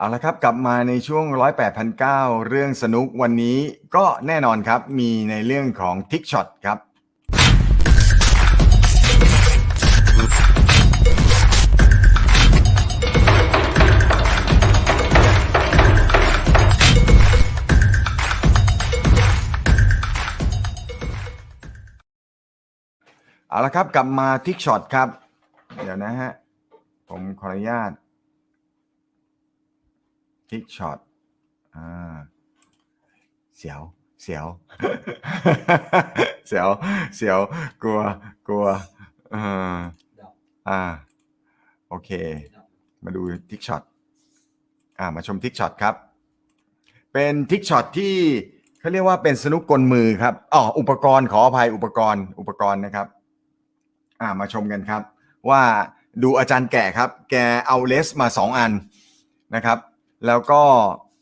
เอาละครับ กลับมาในช่วงร้อยแปดพันเก้าเรื่องสนุกวันนี้ก็แน่นอนครับมีในเรื่องของทิกช็อตครับ เอาละครับ กลับมาทิกช็อตครับ เดี๋ยวนะฮะ ผมขออนุญาต ทิกช็อตอ่าเสียว เสียว เสียว เสียว กลัว กลัวเอ่าอ่า โอเค มาดูทิกช็อตอ่า มาชมทิกช็อตครับ เป็นทิกช็อตที่เขาเรียกว่าเป็นสนุกกลมือครับอ๋ออุปกรณ์ขออภัยอุปกรณ์ อุปกรณ์นะครับ อ่า มาชมกันครับ ว่าดูอาจารย์แก่ครับ แกเอาเลสมาสองอันนะครับ แล้วก็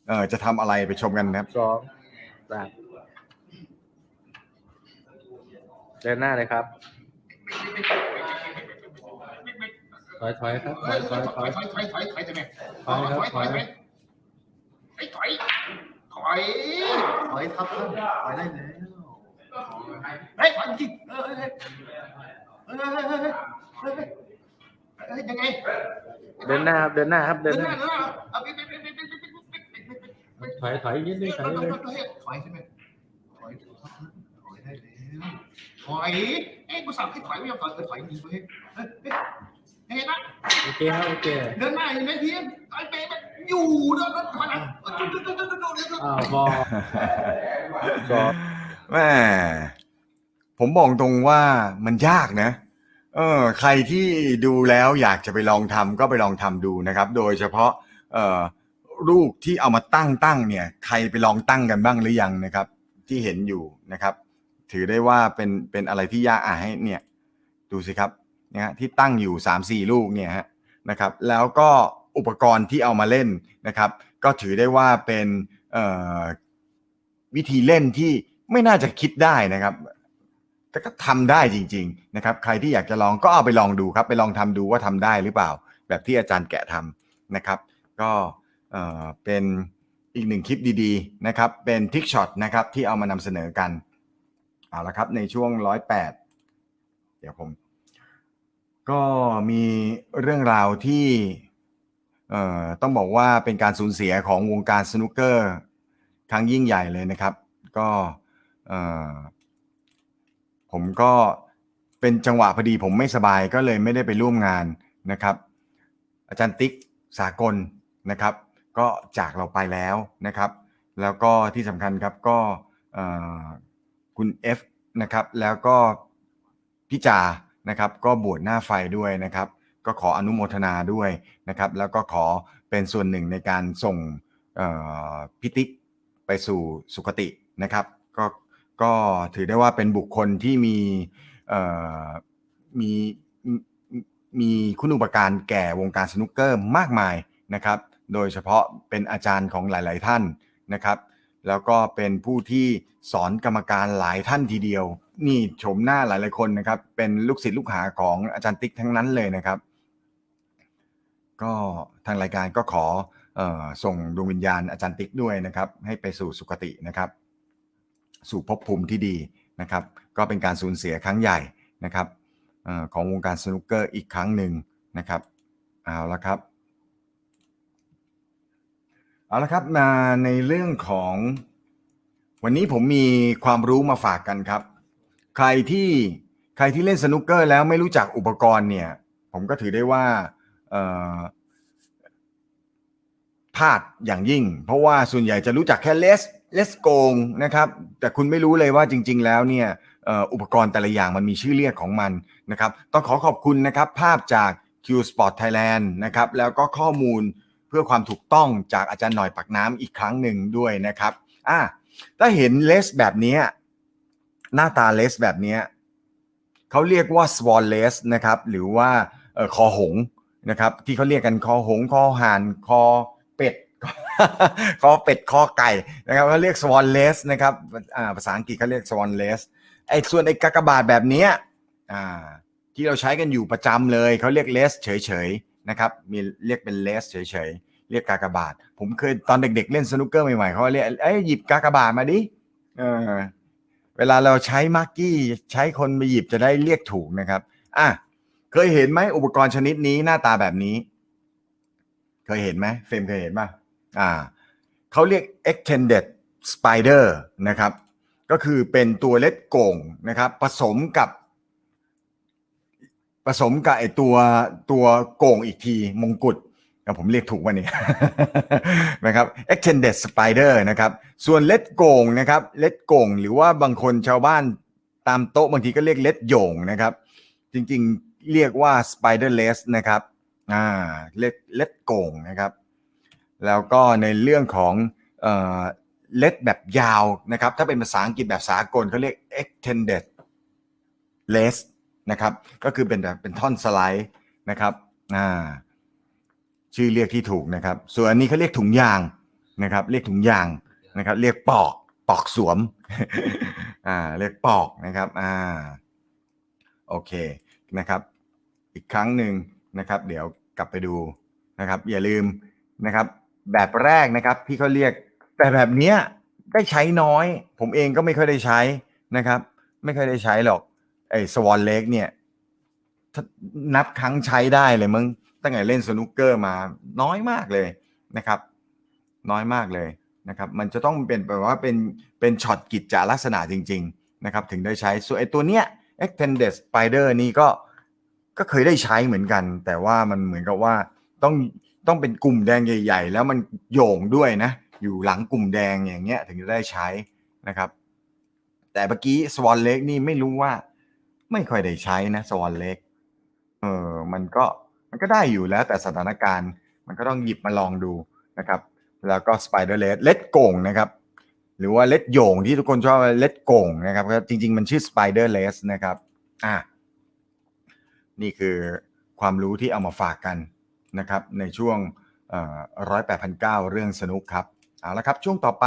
เออจะทำอะไรไปชมกันนะครับ สองสามเดินหน้าเลยครับ ถอยถอยครับ ถอยถอยถถออยยถอยถอยถอยถอยจะไงถอยครับถอยถอยถอยถอยถอยถอยได้แล้วเฮ้ยถอยจริงเออเฮ้ยเฮ้ยเฮ้ยเฮ้ยยยังไงเดินหน้าครับ เดินหน้าครับ เดินหน้า ถอยถอยนิดนึงถอยนิดนึงถอยใช่ไหมถอยถอยได้แล้วถอยเอ้กูสั่งให้ถอยไม่ยอมถอยถอยดีเว้ยเฮ้ยเห็นไหมโอเคครับโอเคเดินหน้าเห็นไหมทีมถอยไปอยู่เดินถอยนะอ้าวพอสองแม่ผมบอกตรงว่ามันยากนะ เออ ใครที่ดูแล้วอยากจะไปลองทำก็ไปลองทำดูนะครับ โดยเฉพาะ เอ่อ รูปที่เอามาตั้งตั้งเนี่ย ใครไปลองตั้งกันบ้างหรือยังนะครับ ที่เห็นอยู่นะครับ ถือได้ว่าเป็นเป็นอะไรที่ยากอะให้เนี่ย ดูสิครับเนี่ยฮะที่ตั้งอยู่สามสี่ลูกเนี่ยฮะนะครับ แล้วก็อุปกรณ์ที่เอามาเล่นนะครับ ก็ถือได้ว่าเป็นวิธีเล่นที่ไม่น่าจะคิดได้นะครับแต่ก็ทำได้จริง ๆนะครับ ใครที่อยากจะลองก็เอาไปลองดูครับ ไปลองทำดูว่าทำได้หรือเปล่า แบบที่อาจารย์แกะทำนะครับ ก็ เป็นอีกหนึ่งคลิปดีๆนะครับเป็นทิกช็อตนะครับที่เอามานำเสนอกันเอาละครับในช่วงร้อยแปดเดี๋ยวผม ก็มีเรื่องราวที่ต้องบอกว่าเป็นการสูญเสียของวงการสนุกเกอร์ครั้งยิ่งใหญ่เลยนะครับ ก็ผมก็เป็นจังหวะพอดีผมไม่สบายก็เลยไม่ได้ไปร่วมงานนะครับ อาจารย์ติ๊กสากลนะครับ ก็จากเราไปแล้วนะครับ แล้วก็ที่สำคัญครับก็คุณ F นะครับแล้วก็พี่จานะครับก็บวชหน้าไฟด้วยนะครับ ก็ขออนุโมทนาด้วยนะครับ แล้วก็ขอเป็นส่วนหนึ่งในการส่งพิติกไปสู่สุคตินะครับ ก็ก็ถือได้ว่าเป็นบุคคลที่มีมีมีมีคุณอุปการแก่วงการสนุกเกอร์มากมายนะครับ โดยเฉพาะเป็นอาจารย์ของหลาย ๆ ท่านนะครับ แล้วก็เป็นผู้ที่สอนกรรมการหลายท่านทีเดียว นี่ชมหน้าหลาย ๆ คนนะครับ เป็นลูกศิษย์ลูกหาของอาจารย์ติ๊กทั้งนั้นเลยนะครับ ก็ทางรายการก็ขอออส่งดวงวิญญาณอาจารย์ติ๊กด้วยนะครับ ให้ไปสู่สุคตินะครับ สู่ภพภูมิที่ดีนะครับ ก็เป็นการสูญเสียครั้งใหญ่นะครับออของวงการสนุกเกอร์อีกครั้งหนึ่งนะครับ เอาละครับ เอาละครับมาในเรื่องของ วันนี้ผมมีความรู้มาฝากกันครับ ใครที่ใครที่เล่นสนุกเกอร์แล้วไม่รู้จักอุปกรณ์เนี่ย ผมก็ถือได้ว่าพลาดอย่างยิ่ง เพราะว่าส่วนใหญ่จะรู้จักแค่เลสเลสโกงนะครับ แต่คุณไม่รู้เลยว่าจริง ๆ แล้วเนี่ยอุปกรณ์แต่ละอย่างมันมีชื่อเรียกของมันนะครับ ต้องขอขอบคุณนะครับ ภาพจาก Q Sport Thailand นะครับ แล้วก็ข้อมูล เพื่อความถูกต้องจากอาจารย์หน่อยปักน้ำอีกครั้งหนึ่งด้วยนะครับอ่าถ้าเห็นเลสแบบนี้หน้าตาเลสแบบนี้เขาเรียกว่า swan lace นะครับหรือว่าออคอหงส์นะครับที่เขาเรียกกันคอหงส์คอห่านคอเป็ดคอเป็ดคอไก่นะครับเขาเรียก swan lace นะครับภาษาอังกฤษเขาเรียก swan lace ไอ้ส่วนไอ้กากบาทแบบนี้ที่เราใช้กันอยู่ประจำเลยเขาเรียกเลสเฉย นะครับมีเรียกเป็นเลสเฉยๆ เรียกกากบาท ผมเคยตอนเด็กๆ เล่นสนุกเกอร์ใหม่ๆเขาเรียกเอ้ยหยิบกากบาทมาดิเออเวลาเราใช้มาร์กี้ใช้คนไปหยิบจะได้เรียกถูกนะครับอะเคยเห็นไหมอุปกรณ์ชนิดนี้หน้าตาแบบนี้ เคยเห็นไหมเฟรมเคยเห็นป่ะอ่าเขาเรียก extended spider นะครับ ก็คือเป็นตัวเล็ดโก่งนะครับ ผสมกับ ผสมกับไอตัวตัวโก่งอีกทีมงกุฎกับผมเรียกถูกวันนี้นะครับ extended spider นะครับ ส่วนเล็ดโก่งนะครับ เล็ดโก่งหรือว่าบางคนชาวบ้านตามโต๊ะบางทีก็เรียกเล็ดโยงนะครับ จริงๆเรียกว่า spiderless นะครับอ่าเล็ดเล็ดโก่งนะครับ แล้วก็ในเรื่องของเอ่อเล็ดแบบยาวนะครับ ถ้าเป็นภาษาอังกฤษแบบสากลเขาเรียก extended less นะครับ ก็คือเป็นแบบเป็นท่อนสไลด์นะครับอ่าชื่อเรียกที่ถูกนะครับ ส่วนอันนี้เขาเรียกถุงยางนะครับ เรียกถุงยางนะครับ เรียกปอกปอกสวมอ่าเรียกปอกนะครับอ่าโอเคนะครับ อีกครั้งหนึ่งนะครับ เดี๋ยวกลับไปดูนะครับ อย่าลืมนะครับ แบบแรกนะครับที่เขาเรียกแต่แบบเนี้ยได้ใช้น้อย ผมเองก็ไม่ค่อยได้ใช้นะครับ ไม่ค่อยได้ใช้หรอก ไอ้สวอนเล็กเนี่ยนับครั้งใช้ได้เลยมึงตั้งแต่เล่นสนุกเกอร์มาน้อยมากเลยนะครับ น้อยมากเลยนะครับ มันจะต้องเป็นแบบว่าเป็นเป็นช็อตกิจจาลักษณะจริง ๆ นะครับ ถึงได้ใช้ส่วนไอ้ตัวเนี้ย extended spider นี่ก็ก็เคยได้ใช้เหมือนกัน แต่ว่ามันเหมือนกับว่าต้องต้องเป็นกลุ่มแดงใหญ่ ๆ แล้วมันโยงด้วยนะ อยู่หลังกลุ่มแดงอย่างเงี้ยถึงจะได้ใช้นะครับ แต่เมื่อกี้สวอนเล็กนี่ไม่รู้ว่า ไม่ค่อยได้ใช้นะสวอนเล็ก เออ มันก็มันก็ได้อยู่แล้วแต่สถานการณ์มันก็ต้องหยิบมาลองดูนะครับ แล้วก็สไปเดอร์เลสเลดโก่งนะครับ หรือว่าเลดโยงที่ทุกคนชอบเลดโก่งนะครับก็จริง ๆ มันชื่อสไปเดอร์เลสนะครับ อะนี่คือความรู้ที่เอามาฝากกันนะครับ ในช่วงร้อยแปดพันเก้าเรื่องสนุกครับ เอาละครับ ช่วงต่อไป